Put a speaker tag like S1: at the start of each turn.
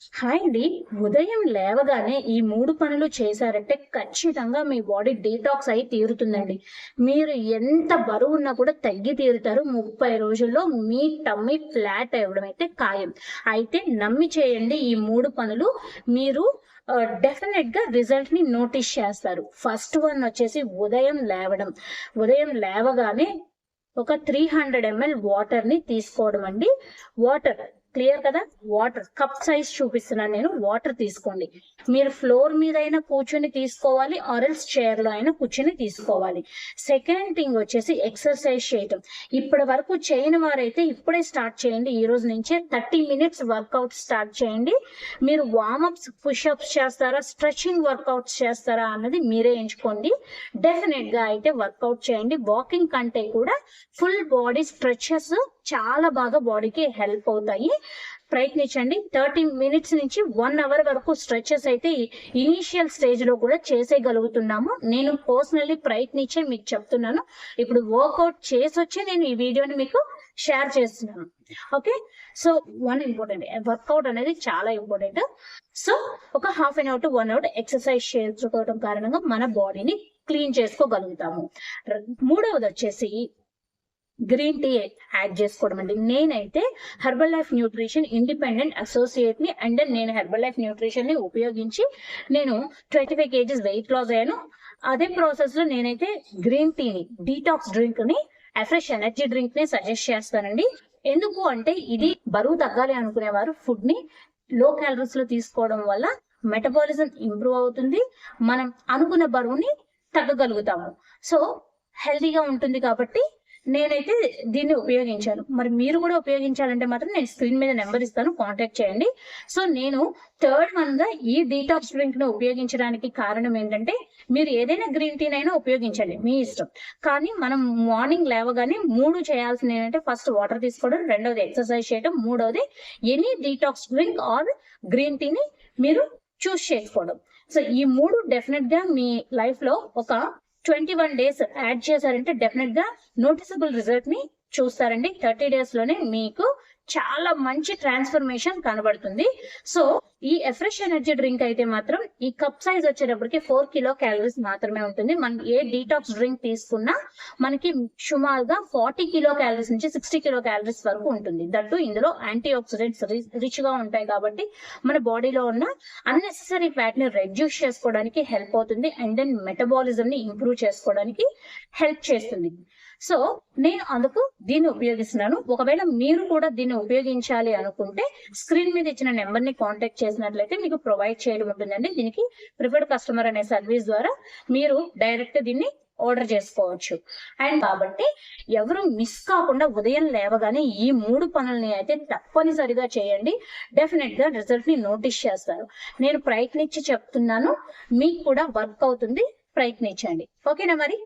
S1: Hi అండి. ఉదయం లేవగానే ఈ మూడు పనులు చేశారంటే ఖచ్చితంగా మీ బాడీ డీటాక్స్ అయి తీరుతుందండి. మీరు ఎంత బరువు ఉన్నా కూడా తగ్గి తీరుతారు. ముప్పై రోజుల్లో మీ టమ్మీ ఫ్లాట్ అవ్వడం అయితే ఖాయం. అయితే నమ్మి చేయండి ఈ మూడు పనులు. మీరు డెఫినెట్గా రిజల్ట్ని నోటీస్ చేస్తారు. ఫస్ట్ వన్ వచ్చేసి ఉదయం లేవడం. ఉదయం లేవగానే ఒక త్రీ హండ్రెడ్ ఎంఎల్ వాటర్ని తీసుకోవడం అండి. వాటర్ క్లియర్ కదా? వాటర్ కప్ సైజ్ చూపిస్తున్నాను నేను. వాటర్ తీసుకోండి. మీరు ఫ్లోర్ మీద అయినా కూర్చొని తీసుకోవాలి ఆరెల్స్ చైర్లో అయినా కూర్చొని తీసుకోవాలి. సెకండ్ థింగ్ వచ్చేసి ఎక్సర్సైజ్ చేయటం. ఇప్పటి వరకు చేయని వారైతే ఇప్పుడే స్టార్ట్ చేయండి. ఈ రోజు నుంచే థర్టీ మినిట్స్ వర్కౌట్ స్టార్ట్ చేయండి. మీరు వార్మప్స్ పుషప్స్ చేస్తారా స్ట్రెచింగ్ వర్కౌట్స్ చేస్తారా అన్నది మీరే ఎంచుకోండి. డెఫినెట్గా అయితే వర్కౌట్ చేయండి. వాకింగ్ కంటే కూడా ఫుల్ బాడీ స్ట్రెచెస్ చాలా బాగా బాడీకి హెల్ప్ అవుతాయి. ప్రయత్నించండి. థర్టీ మినిట్స్ నుంచి వన్ అవర్ వరకు స్ట్రెచెస్ అయితే ఇనీషియల్ స్టేజ్లో కూడా చేసేయగలుగుతున్నాము. నేను పర్సనల్లీ ప్రయత్నించే మీకు చెప్తున్నాను. ఇప్పుడు వర్కౌట్ చేసి వచ్చి నేను ఈ వీడియోని మీకు షేర్ చేస్తున్నాను. Okay? So one important. Workout అనేది చాలా ఇంపార్టెంట్. సో ఒక half an hour to one hour exercise చేసుకోవడం కారణంగా మన బాడీని క్లీన్ చేసుకోగలుగుతాము. మూడవది వచ్చేసి గ్రీన్ టీ యాడ్ చేసుకోవడం అండి. నేనైతే హెర్బల్ లైఫ్ న్యూట్రిషన్ ఇండిపెండెంట్ అసోసియేట్ని అండ్ నేను హెర్బల్ లైఫ్ న్యూట్రిషన్ని ఉపయోగించి నేను twenty five kgs weight loss అయ్యాను. అదే ప్రాసెస్లో నేనైతే గ్రీన్ టీని డీటాక్స్ డ్రింక్ని ఫ్రెష్ ఎనర్జీ డ్రింక్ని సజెస్ట్ చేస్తానండి. ఎందుకు అంటే ఇది బరువు తగ్గాలి అనుకునేవారు ఫుడ్ని లో క్యాలరీస్లో తీసుకోవడం వల్ల మెటబాలిజం ఇంప్రూవ్ అవుతుంది. మనం అనుకున్న బరువుని తగ్గగలుగుతాము. సో హెల్తీగా ఉంటుంది కాబట్టి నేనైతే దీన్ని ఉపయోగించాను. మరి మీరు కూడా ఉపయోగించాలంటే మాత్రం నేను స్క్రీన్ మీద నెంబర్ ఇస్తాను కాంటాక్ట్ చేయండి. సో నేను థర్డ్ వన్గా ఈ డీటాక్స్ డ్రింక్ను ఉపయోగించడానికి కారణం ఏంటంటే మీరు ఏదైనా గ్రీన్ టీనైనా ఉపయోగించండి మీ ఇష్టం. కానీ మనం మార్నింగ్ లేవగానే మూడు చేయాల్సింది ఏంటంటే ఫస్ట్ వాటర్ తీసుకోవడం రెండవది ఎక్సర్సైజ్ చేయడం మూడవది any detox drink or green టీని మీరు చూస్ చేసుకోవడం. సో ఈ మూడు డెఫినెట్గా మీ లైఫ్లో ఒక ట్వంటీ వన్ డేస్ యాడ్ చేశారంటే డెఫినెట్గా నోటిసబుల్ రిజల్ట్ని చూస్తారండి. థర్టీ డేస్లోనే మీకు చాలా మంచి ట్రాన్స్ఫర్మేషన్ కనబడుతుంది. సో ఈ ఎఫ్రెష్ ఎనర్జీ డ్రింక్ అయితే మాత్రం ఈ కప్ సైజ్ వచ్చేటప్పటికి ఫోర్ కిలో క్యాలరీస్ మాత్రమే ఉంటుంది. మనం ఏ డీటాక్స్ డ్రింక్ తీసుకున్నా మనకి సుమారుగా ఫార్టీ కిలో క్యాలరీస్ నుంచి సిక్స్టీ కిలో క్యాలరీస్ వరకు ఉంటుంది. దట్టు ఇందులో యాంటీ ఆక్సిడెంట్స్ రిచ్గా ఉంటాయి కాబట్టి మన బాడీలో ఉన్న అన్నెసెసరీ ఫ్యాట్ని రెడ్యూస్ చేసుకోవడానికి హెల్ప్ అవుతుంది అండ్ దెన్ మెటబాలిజం ని ఇంప్రూవ్ చేసుకోవడానికి హెల్ప్ చేస్తుంది. సో నేను అందుకు దీన్ని ఉపయోగిస్తున్నాను. ఒకవేళ మీరు కూడా దీన్ని ఉపయోగించాలి అనుకుంటే స్క్రీన్ మీద ఇచ్చిన నెంబర్ని కాంటాక్ట్ చేసినట్లయితే మీకు ప్రొవైడ్ చేయడం ఉంటుందండి. దీనికి ప్రిఫర్డ్ కస్టమర్ అనే సర్వీస్ ద్వారా మీరు డైరెక్ట్ దీన్ని ఆర్డర్ చేసుకోవచ్చు. అండ్ కాబట్టి ఎవరు మిస్ కాకుండా ఉదయం లేవగానే ఈ మూడు పనుల్ని అయితే తప్పనిసరిగా చేయండి. డెఫినెట్గా రిజల్ట్ని నోటీస్ చేస్తారు. నేను ప్రయత్నించి చెప్తున్నాను. మీకు కూడా వర్క్ అవుతుంది. ప్రయత్నించండి. ఓకేనా మరి?